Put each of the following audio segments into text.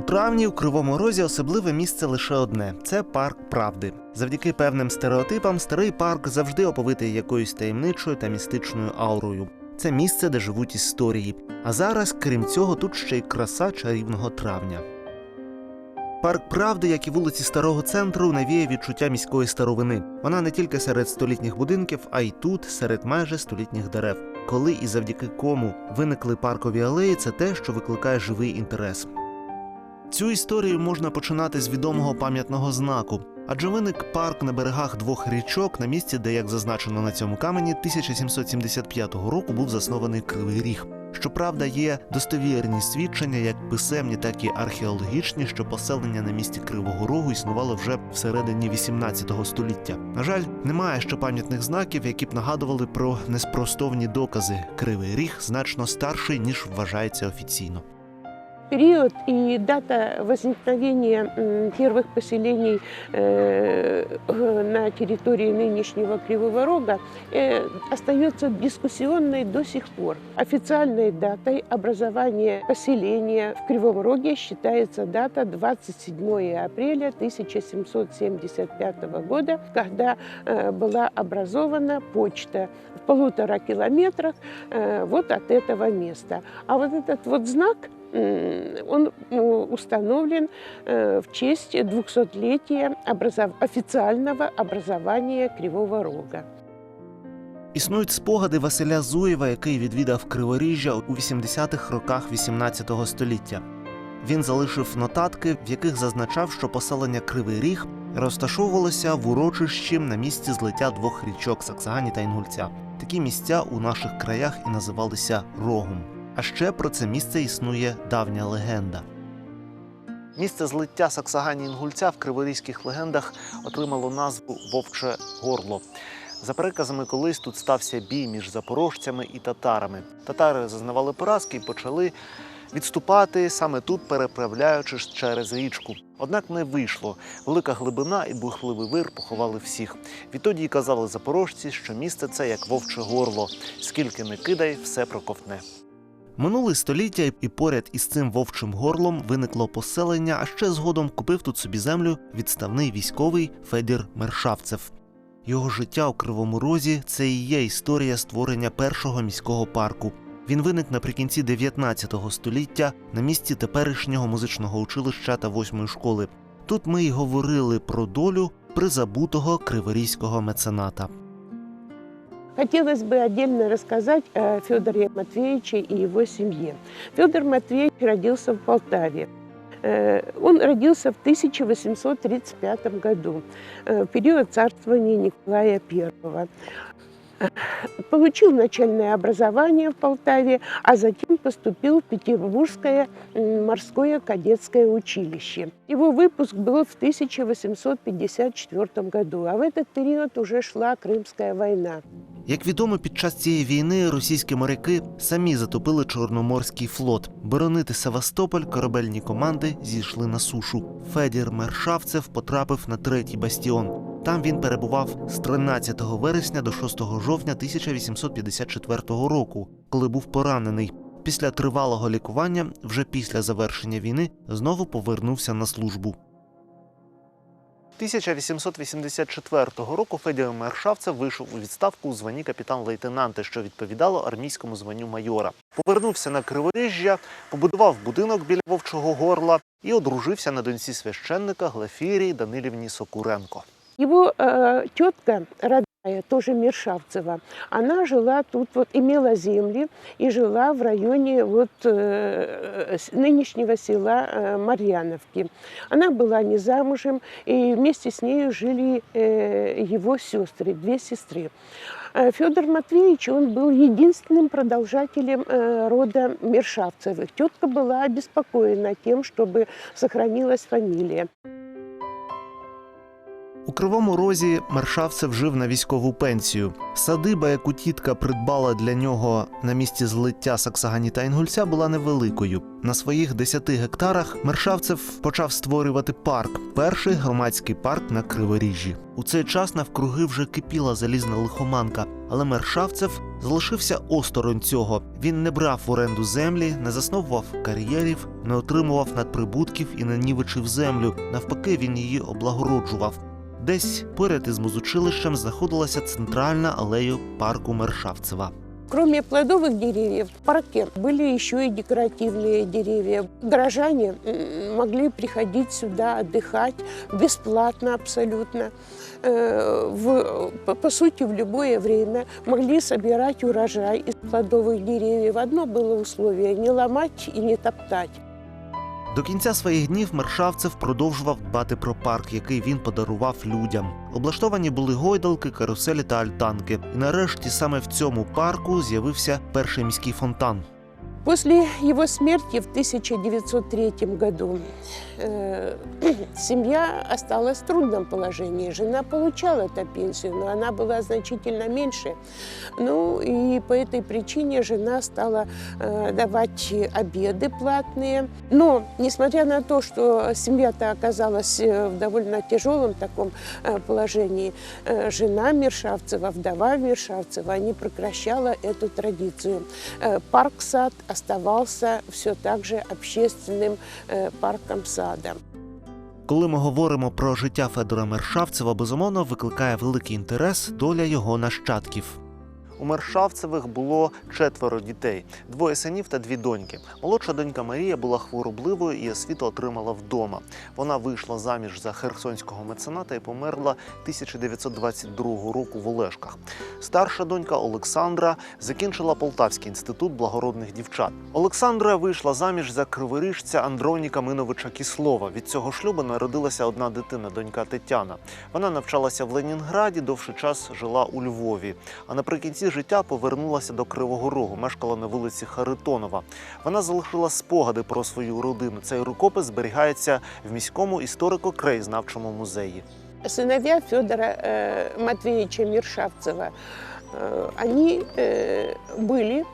У травні у Кривому Розі особливе місце лише одне це парк правди. Завдяки певним стереотипам старий парк завжди оповитий якоюсь таємничою та містичною аурою. Це місце, де живуть історії. А зараз, крім цього, тут ще й краса чарівного травня. Парк правди, як і вулиці старого центру, навіє відчуття міської старовини. Вона не тільки серед столітніх будинків, а й тут, серед майже столітніх дерев. Коли і завдяки кому виникли паркові алеї, це те, що викликає живий інтерес. Цю історію можна починати з відомого пам'ятного знаку, адже виник парк на берегах двох річок на місці, де, як зазначено на цьому камені, 1775 року був заснований Кривий Ріг. Щоправда, є достовірні свідчення, як писемні, так і археологічні, що поселення на місці Кривого Рогу існувало вже всередині 18 століття. На жаль, немає ще пам'ятних знаків, які б нагадували про неспростовні докази. Кривий Ріг значно старший ніж вважається офіційно. Период и дата возникновения первых поселений э, на территории нынешнего Кривого Рога э, остается дискуссионной до сих пор. Официальной датой образования поселения в Кривом Роге считается дата 27 апреля 1775 года, когда э, была образована почта в полутора километрах вот от этого места. А вот этот вот знак он ну, установлен э, в честь 200-летия образов- официального образования Кривого Рога. Існують спогади Василя Зуєва, який відвідав Криворіжжя у 80-х роках 18 століття. Він залишив нотатки, в яких зазначав, що поселення Кривий Ріг розташовувалося в урочищі на місці злиття двох річок Саксагані та Інгульця. Такі місця у наших краях і називалися Рогом. А ще про це місце існує давня легенда. Місце злиття Саксагані Інгульця в криворізьких легендах отримало назву Вовче Горло. За переказами, колись тут стався бій між запорожцями і татарами. Татари зазнавали поразки і почали відступати саме тут, переправляючись через річку. Однак не вийшло. Велика глибина і бурхливий вир поховали всіх. Відтоді й казали запорожці, що місце це як вовче горло. Скільки не кидай, все проковтне. Минуле століття і поряд із цим вовчим горлом виникло поселення, а ще згодом купив тут собі землю відставний військовий Федір Мершавцев. Його життя у Кривому Розі це і є історія створення першого міського парку. Він виник наприкінці 19 століття на місці теперішнього музичного училища та восьмої школи. Тут ми й говорили про долю призабутого криворізького мецената. Хотелось бы отдельно рассказать о Федоре Матвеевиче и его семье. Федор Матвеевич родился в Полтаве. Э, Он родился в 1835 году, э, в период царствования Николая I. Получил начальное образование в Полтаве, а затем поступил в Петербургское морское кадетское училище. Его выпуск был в 1854 году, а в этот период уже шла Крымская война. Як відомо, під час цієї війни російські моряки самі затопили Чорноморський флот. Боронити Севастополь корабельні команди зійшли на сушу. Федір Мершавцев потрапив на третій бастіон. Там він перебував з 13 вересня до 6 жовтня 1854 року, коли був поранений. Після тривалого лікування, вже після завершення війни, знову повернувся на службу. 1884 року Федір Мершавцев вийшов у відставку у званні капітан-лейтенанта, що відповідало армійському званню майора. Повернувся на Криворіжжя, побудував будинок біля Вовчого горла і одружився на доньці священника Глафірії Данилівні Сокуренко. Його е, родная, тоже Мершавцева, она жила тут, вот имела земли и жила в районе вот э, с- нынешнего села э, Марьяновки. Она была не замужем, и вместе с нею жили э, его сестры, две сестры. Э, Федор Матвеевич, он был единственным продолжателем э, рода Мершавцевых. Тетка была обеспокоена тем, чтобы сохранилась фамилия. У кривому розі Мершавцев жив на військову пенсію. Садиба, яку тітка придбала для нього на місці злиття Саксагані та Інгульця, була невеликою. На своїх 10 гектарах Мершавцев почав створювати парк перший громадський парк на Криворіжжі. У цей час навкруги вже кипіла залізна лихоманка, але Мершавцев залишився осторонь цього. Він не брав в оренду землі, не засновував кар'єрів, не отримував надприбутків і не нівечив землю. Навпаки, він її облагороджував. Десь поряд із музучилищем знаходилася центральна алея парку Мершавцева. Кроме плодовых деревьев, в парке были еще и декоративные деревья. Горожане м, могли приходить сюда отдыхать бесплатно абсолютно. Э, В, по, по сути, в любое время могли собирать урожай из плодовых деревьев. Одно было условие – не ломать и не топтать. До кінця своїх днів Мершавцев продовжував дбати про парк, який він подарував людям. Облаштовані були гойдалки, каруселі та альтанки. І нарешті саме в цьому парку з'явився перший міський фонтан. После его смерти в 1903 году э, семья осталась в трудном положении. Жена получала эту пенсию, но она была значительно меньше. Ну и по этой причине жена стала э, давать обеды платные. Но, несмотря на то, что семья-то оказалась э, в довольно тяжелом таком э, положении, э, жена Мершавцева, вдова Мершавцева, не прекращала эту традицию. Э, Парк-сад оставался все так же общественным э, парком сада. Коли ми говоримо про життя Федора Мершавцева, безумовно викликає великий інтерес доля його нащадків. У Мершавцевих було четверо дітей: двоє синів та дві доньки. Молодша донька Марія була хворобливою і освіту отримала вдома. Вона вийшла заміж за херсонського мецената і померла 1922 року в Олешках. Старша донька Олександра закінчила Полтавський інститут благородних дівчат. Олександра вийшла заміж за криворіжця Андроніка Миновича Кіслова. Від цього шлюбу народилася одна дитина, донька Тетяна. Вона навчалася в Ленінграді, довший час жила у Львові. А наприкінці життя повернулася до Кривого Рогу, мешкала на вулиці Харитонова. Вона залишила спогади про свою родину. Цей рукопис зберігається в міському історико-краєзнавчому музеї. Сыновья Федора э, Матвеевича Миршавцева, э, они э, были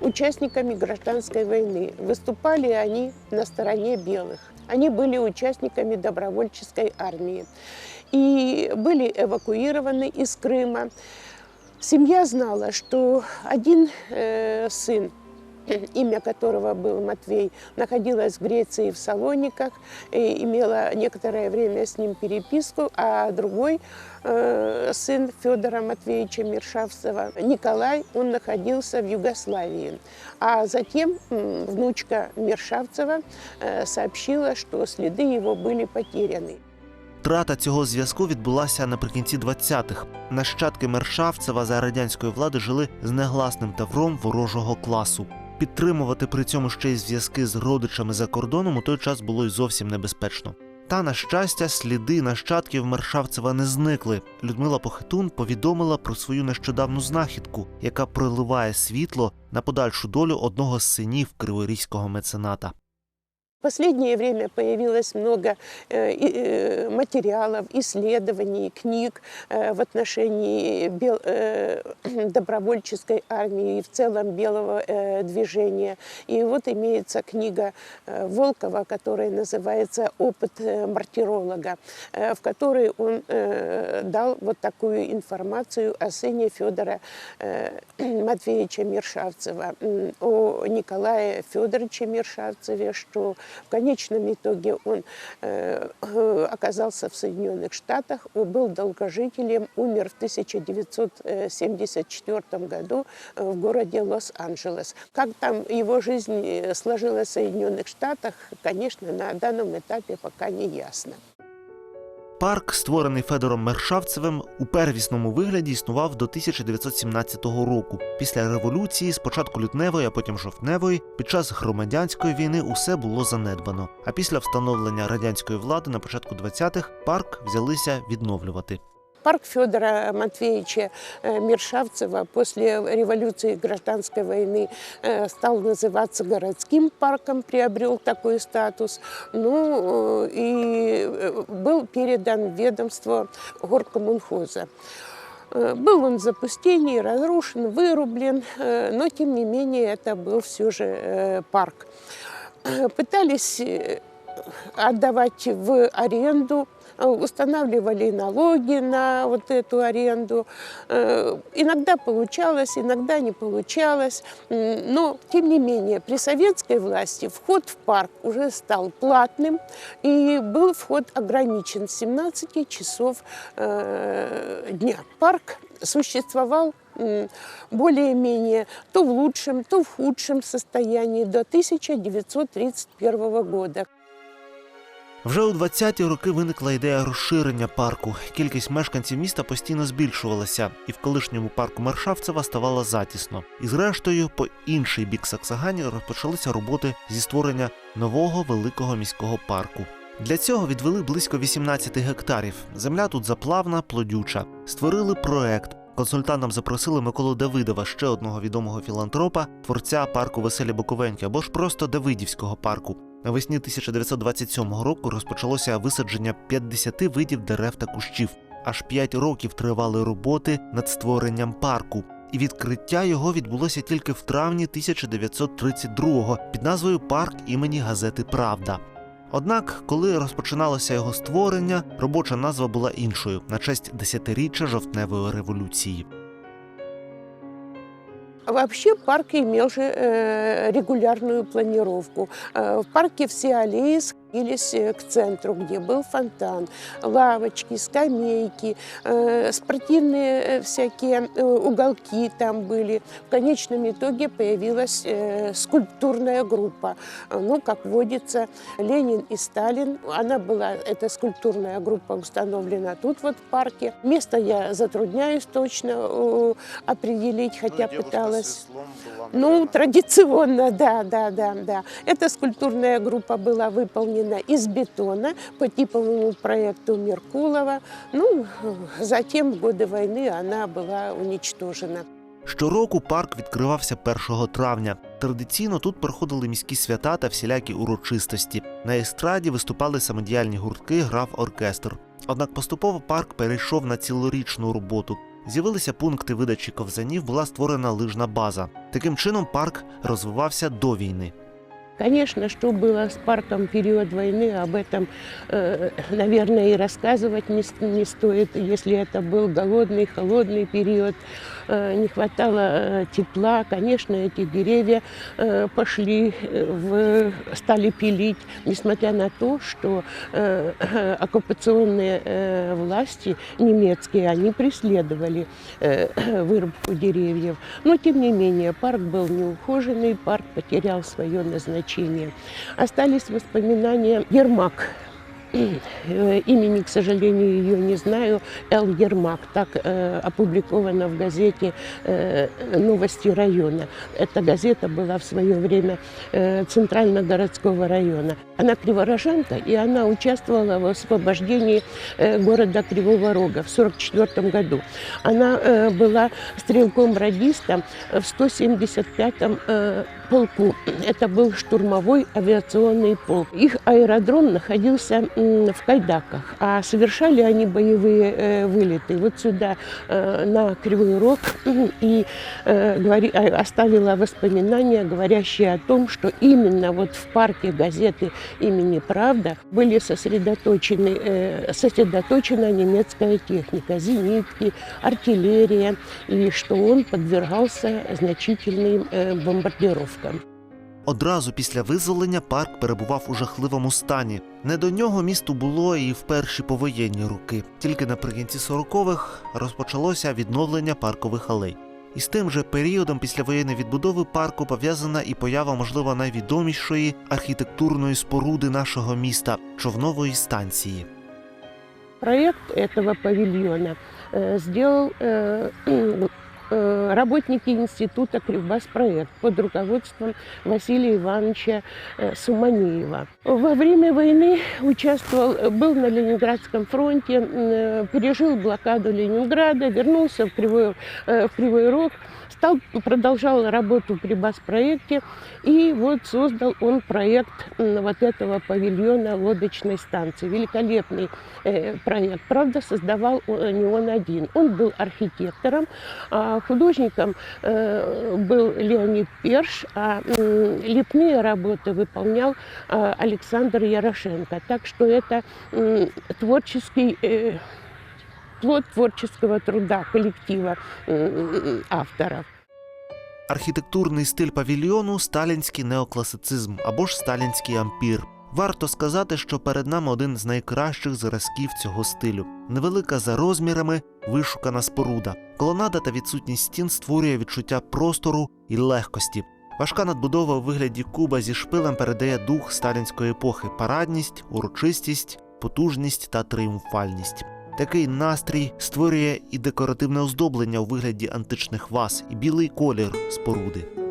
участниками гражданской войны. Выступали они на стороне белых. Они были участниками добровольческой армии и были эвакуированы из Крыма. Семья знала, что один э, сын, имя которого был Матвей, находилась в Греции в Салониках, и имела некоторое время с ним переписку, а другой э, сын Федора Матвеевича Миршавцева, Николай, он находился в Югославии. А затем м, внучка Миршавцева э, сообщила, что следы его были потеряны. Втрата цього зв'язку відбулася наприкінці 20-х. Нащадки Мершавцева за радянської влади жили з негласним тавром ворожого класу. Підтримувати при цьому ще й зв'язки з родичами за кордоном у той час було й зовсім небезпечно. Та, на щастя, сліди нащадків Мершавцева не зникли. Людмила Похитун повідомила про свою нещодавну знахідку, яка проливає світло на подальшу долю одного з синів криворізького мецената. Последнее время появилось много э, э, материалов, исследований, книг э, в отношении добровольческой армии и в целом белого движения. И вот имеется книга Волкова, которая называется «Опыт мартиролога», в которой он дал вот такую информацию о сыне Федора Матвеевича Миршавцева, о Николае Федоровиче Миршавцеве, что в конечном итоге он э, э, оказался в Соединенных Штатах, он был долгожителем, умер в 1974 году э, в городе Лос-Анджелес. Как там его жизнь э, сложилась в Соединенных Штатах, конечно, на данном этапе пока не ясно. Парк, створений Федором Мершавцевим, у первісному вигляді існував до 1917 року. Після революції, спочатку лютневої, а потім жовтневої, під час громадянської війни усе було занедбано. А після встановлення радянської влади на початку 20-х парк взялися відновлювати. Парк Федора Матвеевича э, Мершавцева после революции и гражданской войны э, стал называться городским парком, приобрел такой статус. Ну э, и был передан ведомство горкомунхоза. Был он в запустении, разрушен, вырублен, но тем не менее это был все же парк. Пытались отдавать в аренду, устанавливали налоги на вот эту аренду. Э, Иногда получалось, иногда не получалось. Но, тем не менее, при советской власти вход в парк уже стал платным, и был вход ограничен с 17 часов э, дня. Парк существовал более-менее то в лучшем, то в худшем состоянии до 1931 года. Вже у 20-ті роки виникла ідея розширення парку. Кількість мешканців міста постійно збільшувалася, і в колишньому парку Маршавцева ставало затісно. І зрештою, по інший бік Саксагані розпочалися роботи зі створення нового великого міського парку. Для цього відвели близько 18 гектарів. Земля тут заплавна, плодюча. Створили проект. Консультантам запросили Миколу Давидова, ще одного відомого філантропа, творця парку Веселі Буковеньки або ж просто Давидівського парку. Навесні 1927 року розпочалося висадження 50 видів дерев та кущів. Аж 5 років тривали роботи над створенням парку. І відкриття його відбулося тільки в травні 1932-го під назвою Парк імені газети Правда. Однак, коли розпочиналося його створення, робоча назва була іншою на честь десятиріччя жовтневої революції. Вообще парк имел же э, регулярную планировку. Э, в парке все аллеи сходились э, к центру, где был фонтан, лавочки, скамейки, э, спортивные э, всякие уголки там были. В конечном итоге появилась скульптурная группа. Ну, как водится, Ленин и Сталин. Она была, эта скульптурная группа установлена тут вот в парке. Место я затрудняюсь точно определить, хотя пыталась. Ну, традиционно, да, да, да, да. Эта скульптурная группа была выполнена из бетона по типовому проекту Меркулова. Ну, затем в годы войны она была уничтожена. Щороку парк відкривався 1 травня. Традиційно тут проходили міські свята та всілякі урочистості. На естраді виступали самодіяльні гуртки, грав оркестр. Однак поступово парк перейшов на цілорічну роботу. З'явилися пункти видачі ковзанів, була створена лижна база. Таким чином парк розвивався до війни. Конечно, что было с парком в период войны, об этом, э, наверное, и рассказывать не, с- не стоит. Если это был голодный, холодный период, э, не хватало э, тепла, конечно, эти деревья э, пошли, э, в, стали пилить, несмотря на то, что э, оккупационные э, власти немецкие, они преследовали э, вырубку деревьев. Но, тем не менее, парк был неухоженный, парк потерял свое назначение. Остались воспоминания Ермак. Э, Имени, к сожалению, ее не знаю. Эл Ермак. Так э, опубликовано в газете э, «Новости района». Эта газета была в свое время э, Центрально-городского района. Она криворожанка, и она участвовала в освобождении э, города Кривого Рога в 1944 году. Она э, была стрелком-радистом в 175-м э, полку. Это был штурмовой авиационный полк. Их аэродром находился в Кайдаках, а совершали они боевые э, вылеты вот сюда, э, на Кривой Рог, и э, э, оставила воспоминания, говорящие о том, что именно вот в парке газеты имени «Правда» были сосредоточены, сосредоточена немецкая техника, зенитки, артиллерия, и что он подвергался значительным э, бомбардировкам. Одразу після визволення парк перебував у жахливому стані. Не до нього місту було і в перші повоєнні роки. Тільки наприкінці 40-х розпочалося відновлення паркових алей. І з тим же періодом післявоєнної відбудови парку пов'язана і поява, можливо, найвідомішої архітектурної споруди нашого міста човнової станції. Проект этого павильона э, сделал э, э, работники института «Кривбаспроект» под руководством Василия Ивановича э, Суманеева. Во время войны участвовал, был на Ленинградском фронте, э, пережил блокаду Ленинграда, вернулся в Кривой, э, в Кривой Рог, стал, продолжал работу при БАС-проекте, и вот создал он проект вот этого павильона лодочной станции. Великолепный э, проект. Правда, создавал не он один. Он был архитектором, а художником э, был Леонид Перш, а м, лепные работы выполнял а, Александр Ярошенко. Так что это м, творческий э, плод творческого труда коллектива м, авторов. Архітектурний стиль павільйону сталінський неокласицизм або ж сталінський ампір. Варто сказати, що перед нами один з найкращих зразків цього стилю. Невелика за розмірами, вишукана споруда. Колонада та відсутність стін створює відчуття простору і легкості. Важка надбудова у вигляді куба зі шпилем передає дух сталінської епохи: парадність, урочистість, потужність та тріумфальність. Такий настрій створює і декоративне оздоблення у вигляді античних ваз, і білий колір споруди.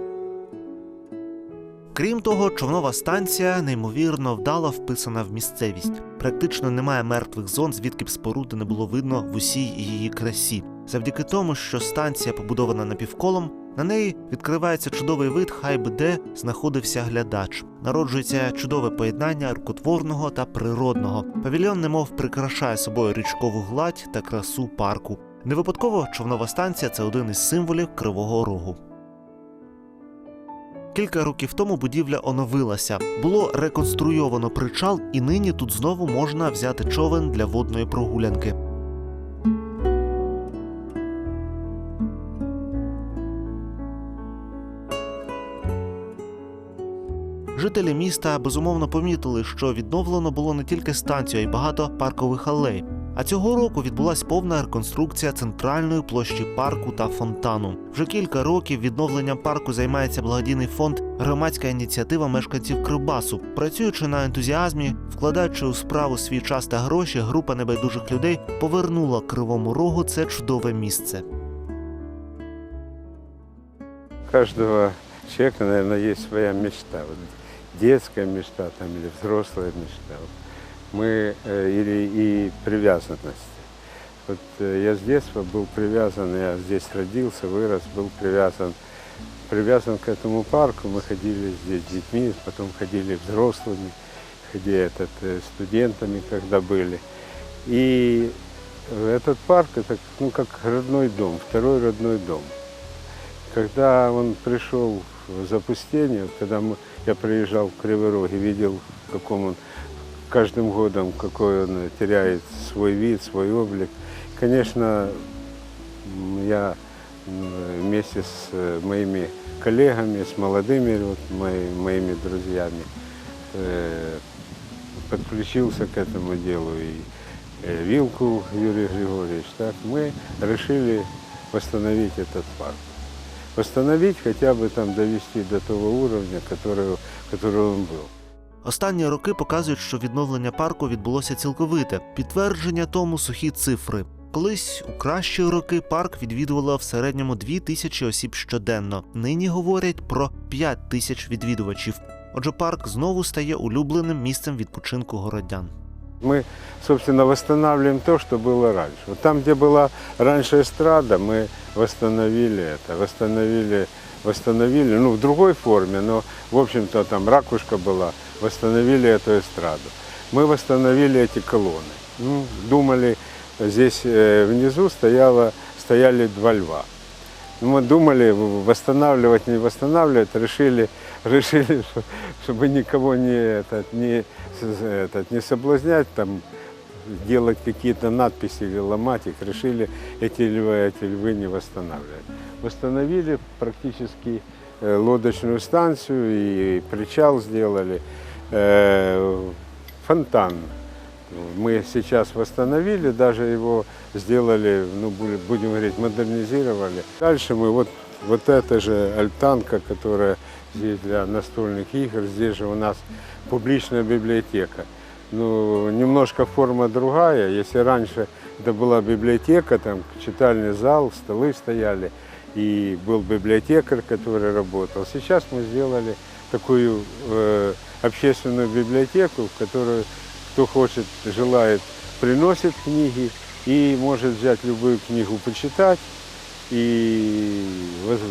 Крім того, човнова станція неймовірно вдало вписана в місцевість. Практично немає мертвих зон, звідки б споруди не було видно в усій її красі. Завдяки тому, що станція побудована напівколом, на неї відкривається чудовий вид, хай би де знаходився глядач. Народжується чудове поєднання рукотворного та природного. Павільйон немов прикрашає собою річкову гладь та красу парку. Не випадково човнова станція це один із символів Кривого Рогу. Кілька років тому будівля оновилася. Було реконструйовано причал, і нині тут знову можна взяти човен для водної прогулянки. Жителі міста безумовно помітили, що відновлено було не тільки станцію, а й багато паркових алей. А цього року відбулася повна реконструкція центральної площі парку та фонтану. Вже кілька років відновленням парку займається благодійний фонд Громадська ініціатива мешканців Кривбасу. Працюючи на ентузіазмі, вкладаючи у справу свій час та гроші, група небайдужих людей повернула кривому рогу це чудове місце. У каждого человека, наверное, есть своя мечта. Вот детская мечта там, или взрослая мечта. Мы, э, или и привязанность. Вот э, я с детства был привязан, я здесь родился, вырос, был привязан, привязан к этому парку. Мы ходили здесь с детьми, потом ходили взрослыми, ходили этот, э, студентами, когда были. И этот парк, это ну, как родной дом, второй родной дом. Когда он пришел в запустение, когда мы, я приезжал в Кривой и видел, в каком он каждым годом, какой он теряет свой вид, свой облик, конечно, м, я м, вместе с э, моими коллегами, с молодыми вот, мои- моими друзьями э, подключился к этому делу и э, Вилку Юрий Григорьевич, так, мы решили восстановить этот парк восстановить, хотя бы там довести до того уровня, который, который он был. Останні роки показують, що відновлення парку відбулося цілковите. Підтвердження тому сухі цифри. Колись у кращі роки парк відвідувало в середньому 2 тисячі осіб щоденно. Нині говорять про 5 тисяч відвідувачів. Отже, парк знову стає улюбленим місцем відпочинку городян. Мы, собственно, восстанавливаем то, что было раньше. Вот там, где была раньше эстрада, мы восстановили это, восстановили, восстановили, ну, в другой форме, но, в общем-то, там ракушка была, Восстановили эту эстраду. Мы восстановили эти колонны. Ну, думали, здесь э, внизу стояло, стояли два льва. Ну, Мы думали, восстанавливать, не восстанавливать, решили, решили, что- чтобы никого не, этот, не, этот, не соблазнять, там, делать какие-то надписи или ломать их, решили эти львы, эти львы не восстанавливать. Восстановили практически э, лодочную станцию и причал сделали, фонтан. Мы сейчас восстановили, даже его сделали, ну, бу- будем говорить, модернизировали. Дальше мы вот, вот эта же альтанка, которая здесь для настольных игр, здесь же у нас публичная библиотека. Ну, немножко форма другая. Если раньше это была библиотека, там читальный зал, столы стояли, и был библиотекарь, который работал. Сейчас мы сделали такую э, общественную библиотеку, в которую кто хочет, желает, приносит книги и может взять любую книгу почитать и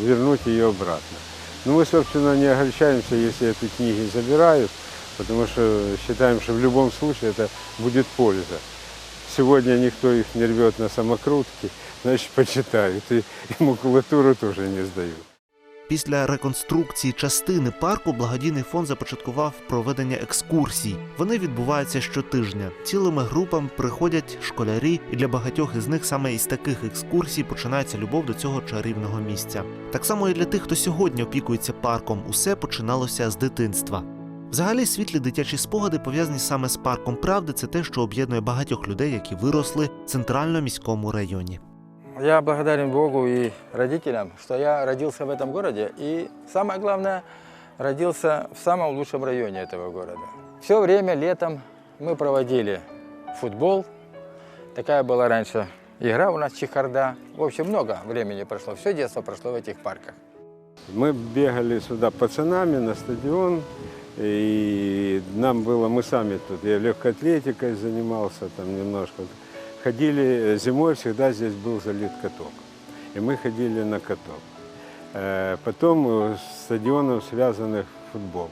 вернуть ее обратно. Но мы, собственно, не огорчаемся, если эти книги забирают, потому что считаем, что в любом случае это будет польза. Сегодня никто их не рвет на самокрутки, значит, почитают. И, и макулатуру тоже не сдают. Після реконструкції частини парку благодійний фонд започаткував проведення екскурсій. Вони відбуваються щотижня. Цілими групами приходять школярі, і для багатьох із них саме із таких екскурсій починається любов до цього чарівного місця. Так само і для тих, хто сьогодні опікується парком, усе починалося з дитинства. Взагалі, світлі дитячі спогади пов'язані саме з парком правди. Це те, що об'єднує багатьох людей, які виросли в центрально-міському районі. Я благодарен Богу и родителям, что я родился в этом городе и, самое главное, родился в самом лучшем районе этого города. Все время летом мы проводили футбол. Такая была раньше игра у нас чехарда. В общем, много времени прошло. Все детство прошло в этих парках. Мы бегали сюда пацанами на стадион, и нам было, мы сами тут, я легкоатлетикой занимался там немножко. Ходили зимой, всегда здесь был залит каток. И мы ходили на каток. Э, Потом э, с стадионом связанных футбол.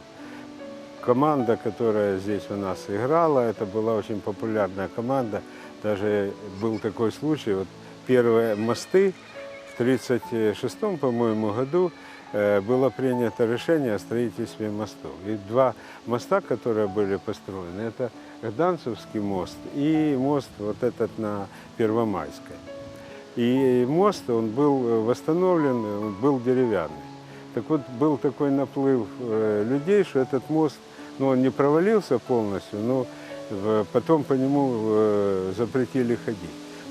Команда, которая здесь у нас играла, это была очень популярная команда. Даже был такой случай, вот первые мосты в 1936, по-моему, году э, было принято решение о строительстве мостов. И два моста, которые были построены, это Гданцевский мост и мост вот этот на Первомайской. И мост, он был э, восстановлен, он был деревянный. Так вот, был такой наплыв э, людей, что этот мост, ну, он не провалился полностью, но э, потом по нему запретили ходить.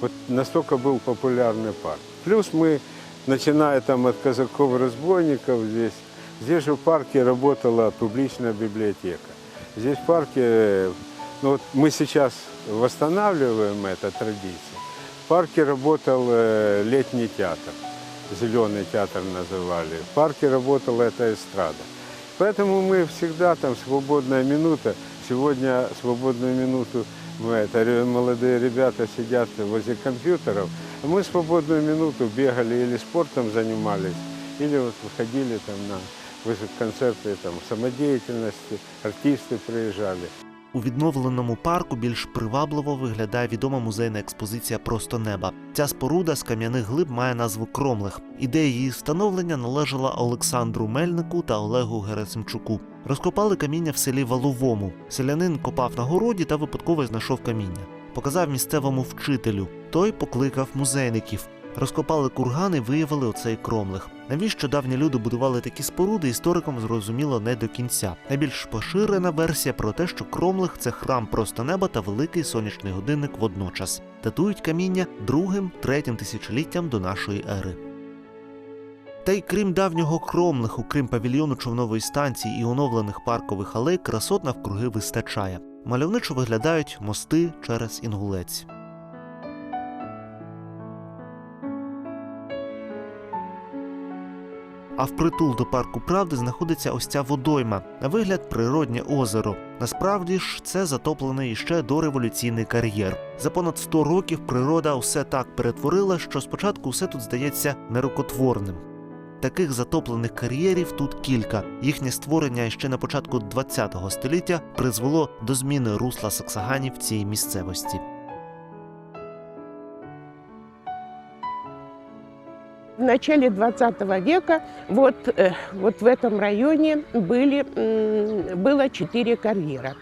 Вот настолько был популярный парк. Плюс мы, начиная там от казаков-разбойников здесь, здесь же в парке работала публичная библиотека. Здесь в парке, ну вот мы сейчас восстанавливаем эту традицию. В парке работал э, летний театр, зеленый театр называли. В парке работала эта эстрада. Поэтому мы всегда там свободная минута. Сегодня свободную минуту мы, это ре- молодые ребята сидят возле компьютеров, а мы свободную минуту бегали или спортом занимались, или вот выходили там на выс- концерты там, самодеятельности, артисты приезжали. У відновленому парку більш привабливо виглядає відома музейна експозиція Просто неба. Ця споруда з кам'яних глиб має назву Кромлих. Ідея її встановлення належала Олександру Мельнику та Олегу Герасимчуку. Розкопали каміння в селі Валовому. Селянин копав на городі та випадково знайшов каміння. Показав місцевому вчителю. Той покликав музейників. Розкопали курган і виявили оцей кромлих. Навіщо давні люди будували такі споруди, історикам зрозуміло не до кінця. Найбільш поширена версія про те, що кромлих це храм просто неба та великий сонячний годинник водночас. Датують каміння другим, третім тисячоліттям до нашої ери. Та й крім давнього кромлиху, крім павільйону човнової станції і оновлених паркових алей, красот навкруги вистачає. Мальовничо виглядають мости через інгулець. А впритул до парку правди знаходиться ось ця водойма, на вигляд природнє озеро. Насправді ж це затоплений іще дореволюційний кар'єр. За понад 100 років природа усе так перетворила, що спочатку все тут здається нерукотворним. Таких затоплених кар'єрів тут кілька. Їхнє створення ще на початку ХХ століття призвело до зміни русла саксаганів в цій місцевості. В начале 20 века вот, э, вот в этом районе были, м, было четыре карьера.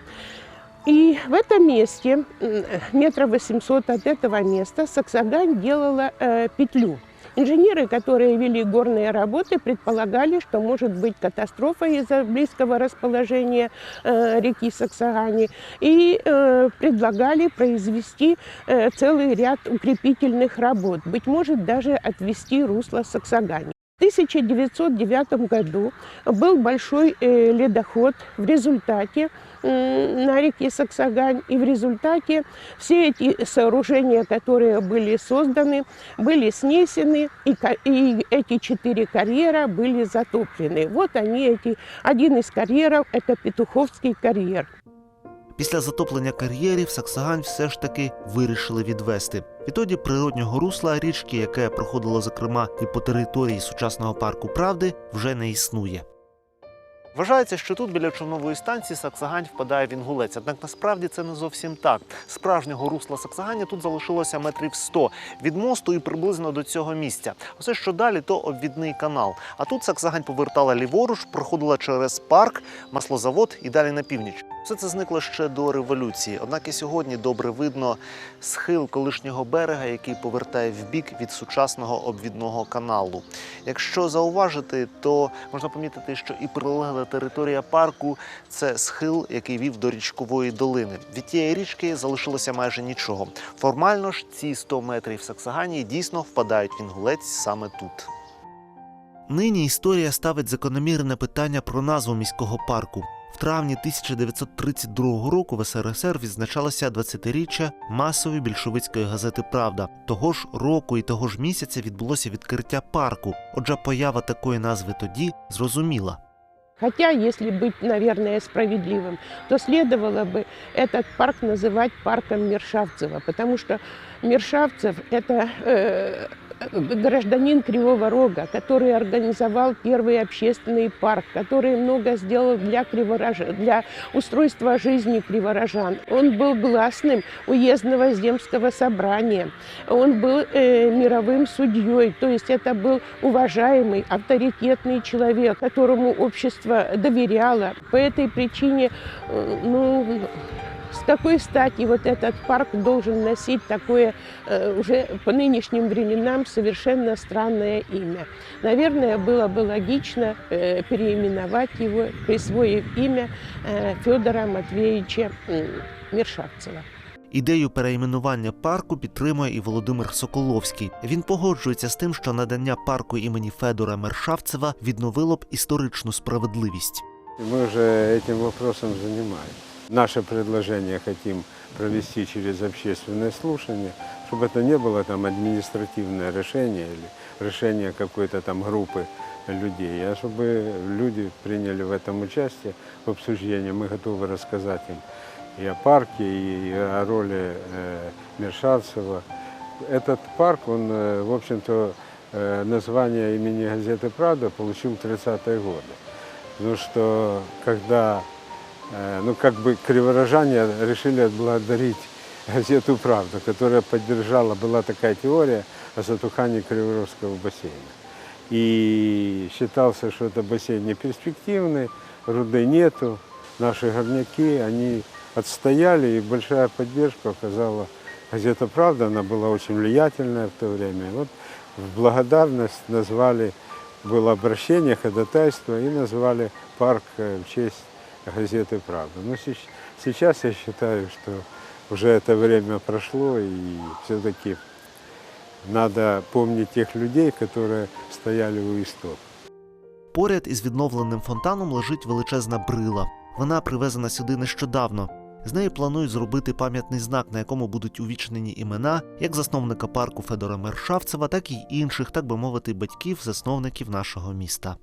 И в этом месте, м, метра 800 от этого места, Саксагань делала э, петлю. Инженеры, которые вели горные работы, предполагали, что может быть катастрофа из-за близкого расположения э, реки Саксагани, и э, предлагали произвести э, целый ряд укрепительных работ, быть может, даже отвести русло Саксагани. В 1909 году был большой э, ледоход. В результате м, на реке Саксагань. И в результате все эти сооружения, которые были созданы, были снесены, и, ка- и эти четыре карьера были затоплены. Вот они, эти, один из карьеров – это Петуховский карьер. Після затоплення кар'єрів Саксагань все ж таки вирішили відвести. Відтоді природнього русла річки, яке проходило зокрема і по території сучасного парку правди, вже не існує. Вважається, що тут біля човнової станції Саксагань впадає в Інгулець. Однак насправді це не зовсім так. Справжнього русла Саксагання тут залишилося метрів 100 від мосту і приблизно до цього місця. Усе, що далі, то обвідний канал. А тут Саксагань повертала ліворуч, проходила через парк, маслозавод і далі на північ. Все це зникло ще до революції. Однак і сьогодні добре видно схил колишнього берега, який повертає в бік від сучасного обвідного каналу. Якщо зауважити, то можна помітити, що і прилегла територія парку це схил, який вів до річкової долини. Від тієї річки залишилося майже нічого. Формально ж ці 100 метрів Саксаганії дійсно впадають в Інгулець саме тут. Нині історія ставить закономірне питання про назву міського парку. В травні 1932 року в СРСР відзначалося 20-річчя масової більшовицької газети Правда. Того ж року і того ж місяця відбулося відкриття парку. Отже, поява такої назви тоді зрозуміла. Хотя, если быть, наверное, справедливым, то следовало бы этот парк называть парком Мершавцева, потому что Мершавцев – это э, гражданин Кривого Рога, который организовал первый общественный парк, который много сделал для, криворож... для устройства жизни криворожан. Он был гласным уездного земского собрания, он был э, мировым судьей, то есть это был уважаемый, авторитетный человек, которому общество доверяло. По этой причине, э, ну, с какой стати вот этот парк должен носить такое э, уже по нынешним временам совершенно странное имя? Наверное, было бы логично э, переименовать его, присвоив имя э, Федора Матвеевича Мершавцева. Ідею перейменування парку підтримує і Володимир Соколовський. Він погоджується з тим, що надання парку імені Федора Мершавцева відновило б історичну справедливість. И Мы уже этим вопросом занимаемся. Наше предложение хотим провести через общественное слушание, чтобы это не было там административное решение или решение какой-то там группы людей, а чтобы люди приняли в этом участие в обсуждении. Мы готовы рассказать им И о парке, и о роли э, Мершавцева. Этот парк, он, э, в общем-то, э, название имени газеты «Правда» получил в 30-е годы. Потому что когда, ну как бы криворожане решили отблагодарить газету «Правда», которая поддержала, была такая теория о затухании Криворожского бассейна. И считался, что это бассейн не перспективный, руды нету, наши горняки, они отстояли, и большая поддержка оказала газета «Правда», она была очень влиятельная в то время. И вот в благодарность назвали, было обращение, ходатайство, и назвали парк э, в честь газеты «Правда». Но сеч- сейчас я считаю, что уже это время прошло, и все-таки надо помнить тех людей, которые стояли у истоков. Поряд із відновленим фонтаном лежить величезна брила. Вона привезена сюди нещодавно. З неї планують зробити пам'ятний знак, на якому будуть увічнені імена як засновника парку Федора Мершавцева, так і інших, так би мовити, батьків, засновників нашого міста.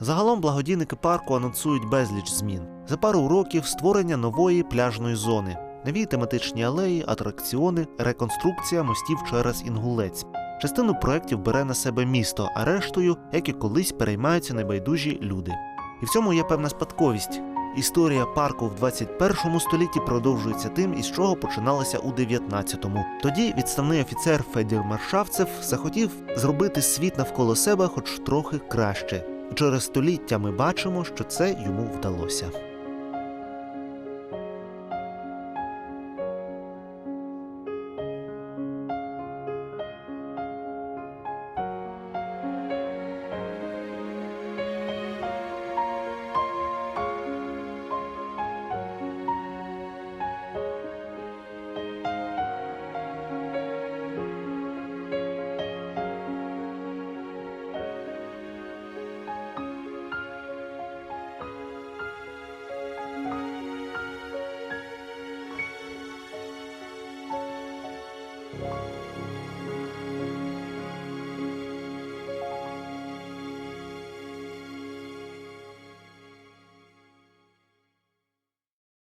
Загалом благодійники парку анонсують безліч змін. За пару років створення нової пляжної зони, нові тематичні алеї, атракціони, реконструкція мостів через Інгулець. Частину проєктів бере на себе місто, а рештою, як і колись, переймаються небайдужі люди. І в цьому є певна спадковість. Історія парку в 21 столітті продовжується тим, із чого починалася у 19-му. Тоді відставний офіцер Федір Маршавцев захотів зробити світ навколо себе хоч трохи краще. Через століття ми бачимо, що це йому вдалося.